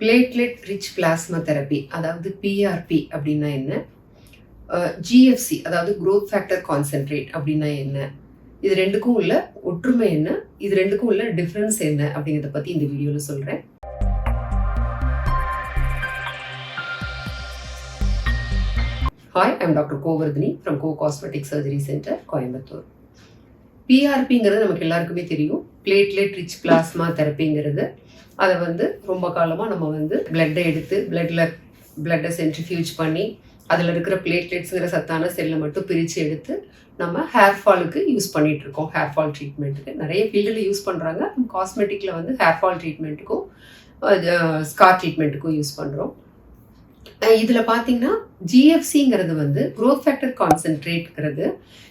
Platelet rich plasma therapy அதாவது PRP அப்படின்னா என்ன? ஜிஎஃப்சி அதாவது குரோத் ஃபேக்டர் கான்சென்ட்ரேட் அப்படின்னா என்ன? இது ரெண்டுக்கும் உள்ள ஒற்றுமை என்ன? இது ரெண்டுக்கும் உள்ள டிஃப்ரென்ஸ் என்ன? அப்படிங்கிறத பற்றி இந்த வீடியோவில் சொல்கிறேன் hi I'm doctor Govardhini from go cosmetic surgery centre Coimbatore பிஆர்பிங்கிறது நமக்கு எல்லாருக்குமே தெரியும். பிளேட்லெட் ரிச் பிளாஸ்மா தெரப்பிங்கிறது அதை வந்து ரொம்ப காலமாக நம்ம வந்து பிளட்டை எடுத்து பிளட்டில் பிளட்டை சென்ட்ரிஃபியூஜ் பண்ணி அதில் இருக்கிற பிளேட்லெட்ஸுங்கிற சத்தான செல்லை மட்டும் பிரித்து எடுத்து நம்ம ஹேர் ஃபாலுக்கு யூஸ் பண்ணிகிட்ருக்கோம் இருக்கோம் ஹேர் ஃபால் ட்ரீட்மெண்ட்டுக்கு நிறைய ஃபீல்டில் யூஸ் பண்ணுறாங்க காஸ்மெட்டிக்கில் வந்து ஹேர் ஃபால் ட்ரீட்மெண்ட்டுக்கும் ஸ்கார் ட்ரீட்மெண்ட்டுக்கும் யூஸ் பண்ணுறோம் இதில் பார்த்தீங்கன்னா ஜிஎஃப்சிங்கிறது வந்து க்ரோத் ஃபேக்டர் கான்சென்ட்ரேட்ங்கிறது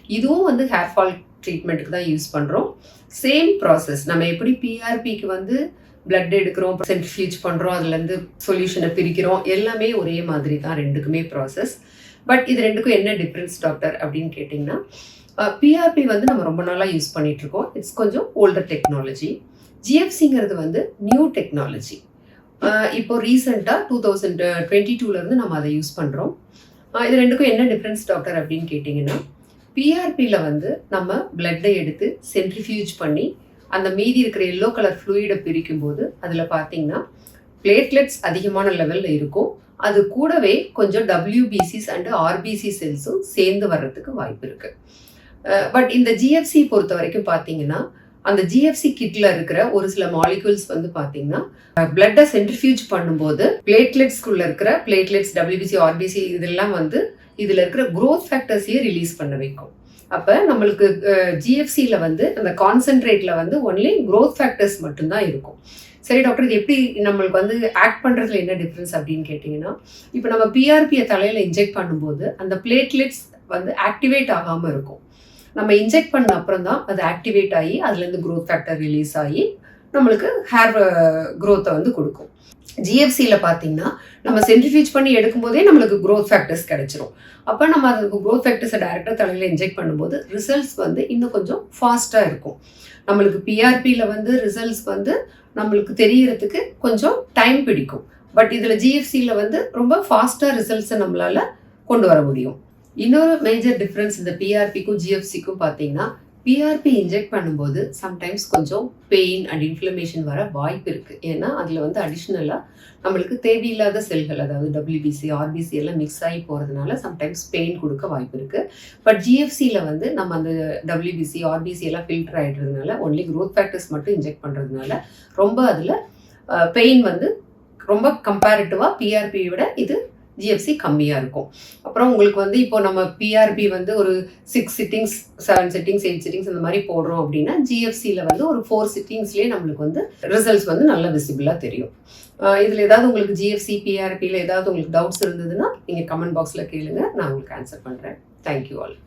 இதுவும் வந்து ஹேர் ஃபால் ட்ரீட்மெண்ட்டுக்கு தான் யூஸ் பண்ணுறோம் சேம் ப்ராசஸ் நம்ம எப்படி பிஆர்பிக்கு வந்து பிளட் எடுக்கிறோம் சென்ட்ரிஃபியூஜ் பண்ணுறோம் அதுலேருந்து சொல்யூஷனை பிரிக்கிறோம் எல்லாமே ஒரே மாதிரி தான் ரெண்டுக்குமே ப்ராசஸ் பட் இது ரெண்டுக்கும் என்ன டிஃப்ரென்ஸ் டாக்டர் அப்படின்னு கேட்டிங்கன்னா பிஆர்பி வந்து நம்ம ரொம்ப நாளாக யூஸ் பண்ணிகிட்ருக்கோம் இருக்கோம். இட்ஸ் கொஞ்சம் ஓல்டர் டெக்னாலஜி ஜிஎஃப்சிங்கிறது வந்து நியூ டெக்னாலஜி இப்போ ரீசெண்டாக டூ தௌசண்ட் டுவெண்ட்டி டூலேருந்து நம்ம அதை யூஸ் பண்ணுறோம் இது ரெண்டுக்கும் என்ன டிஃப்ரென்ஸ் டாக்டர் அப்படின்னு கேட்டிங்கன்னா பிஆர்பியில் வந்து நம்ம பிளட்டை எடுத்து சென்ட்ரிஃபியூஜ் பண்ணி அந்த மீதி இருக்கிற எல்லோ கலர் ஃப்ளூயிடை பிரிக்கும் போது அதில் பார்த்தீங்கன்னா பிளேட்லெட்ஸ் அதிகமான லெவலில் இருக்கும். அது கூடவே கொஞ்சம் டபிள்யூபிசிஸ் அண்டு ஆர்பிசி செல்ஸும் சேர்ந்து வர்றதுக்கு வாய்ப்பு இருக்குது பட் இந்த ஜிஎஃப்சி பொறுத்த வரைக்கும் பார்த்தீங்கன்னா அந்த ஜிஎஃப்சி கிட்ல இருக்கிற ஒரு சில மாலிகூல்ஸ் வந்து பார்த்தீங்கன்னா பிளட்டை சென்ட்ரிஃபியூஜ் பண்ணும்போது பிளேட்லெட்ஸ்குள்ள இருக்கிற பிளேட்லெட்ஸ் டபிள்யூபிசி ஆர்பிசி இதெல்லாம் வந்து இதில் இருக்கிற க்ரோத் ஃபேக்டர்ஸையே ரிலீஸ் பண்ண வைக்கும். அப்போ நம்மளுக்கு ஜிஎஃப்சியில் வந்து அந்த கான்சென்ட்ரேட்டில் வந்து ஒன்லி க்ரோத் ஃபேக்டர்ஸ் மட்டும்தான் இருக்கும். சரி டாக்டர் இது எப்படி நம்மளுக்கு வந்து ஆக்ட் பண்ணுறதுல என்ன டிஃப்ரென்ஸ் அப்படின்னு கேட்டிங்கன்னா இப்போ நம்ம பிஆர்பியை தலையில் இன்ஜெக்ட் பண்ணும்போது அந்த பிளேட்லெட்ஸ் வந்து ஆக்டிவேட் ஆகாமல் இருக்கும். நம்ம இன்ஜெக்ட் பண்ண அப்புறம் தான் அது ஆக்டிவேட் ஆகி அதுலேருந்து க்ரோத் ஃபேக்டர் ரிலீஸ் ஆகி நம்மளுக்கு ஹேர் க்ரோத்தை uh, வந்து கொடுக்கும். ஜிஎஃப்சியில் பார்த்தீங்கன்னா நம்ம சென்ட்ரிஃபியூஜ் பண்ணி எடுக்கும்போதே நம்மளுக்கு க்ரோத் ஃபேக்டர்ஸ் கிடைச்சிரும். அப்போ நம்ம அதுக்கு க்ரோத் ஃபேக்டர்ஸை டேரெக்டாக தலையில் இன்ஜெக்ட் பண்ணும்போது ரிசல்ட்ஸ் வந்து இன்னும் கொஞ்சம் ஃபாஸ்ட்டாக இருக்கும். நம்மளுக்கு பிஆர்பியில் வந்து ரிசல்ட்ஸ் வந்து நம்மளுக்கு தெரியறதுக்கு கொஞ்சம் டைம் பிடிக்கும். பட் இதில் ஜிஎஃப்சியில் வந்து ரொம்ப ஃபாஸ்ட்டாக ரிசல்ட்ஸை நம்மளால் கொண்டு வர முடியும். இன்னொரு மேஜர் டிஃப்ரென்ஸ் இந்த பிஆர்பிக்கும் ஜிஎஃப்சிக்கும் பார்த்தீங்கன்னா பிஆர்பி இன்ஜெக்ட் பண்ணும்போது சம்டைம்ஸ் கொஞ்சம் பெயின் அண்ட் இன்ஃப்ளமேஷன் வர வாய்ப்பு இருக்குது ஏன்னா அதில் வந்து அடிஷ்னலாக நம்மளுக்கு தேவையில்லாத செல்கள் அதாவது டபிள்யூபிசி ஆர்பிசி எல்லாம் மிக்ஸ் ஆகி போகிறதுனால சம்டைம்ஸ் பெயின் கொடுக்க வாய்ப்பு இருக்குது பட் ஜிஎஃப்சியில் வந்து நம்ம அந்த W B C R B C எல்லாம் ஃபில்டர் ஆகிடுறதுனால ஒன்லி க்ரோத் ஃபேக்டர்ஸ் மட்டும் இன்ஜெக்ட் பண்ணுறதுனால ரொம்ப அதில் பெயின் வந்து ரொம்ப கம்பேரிட்டிவாக பிஆர்பியை விட இது ஜிஎஃப்சி கம்மியாக இருக்கும். அப்புறம் உங்களுக்கு வந்து இப்போ நம்ம பிஆர்பி வந்து ஒரு six sittings seven sittings eight sittings அந்த மாதிரி போடுறோம் அப்படின்னா ஜிஎஃப்சியில் வந்து ஒரு ஃபோர் சிட்டிங்ஸ்லேயே நம்மளுக்கு வந்து ரிசல்ட்ஸ் வந்து நல்ல விசிபிளாக தெரியும். இதில் ஏதாவது உங்களுக்கு ஜிஎஃப்சி பிஆர்பியில் ஏதாவது உங்களுக்கு டவுட்ஸ் இருந்ததுன்னா நீங்கள் கமெண்ட் பாக்ஸில் கேளுங்க. நான் உங்களுக்கு ஆன்சர் பண்ணுறேன் தேங்க்யூ ஆல்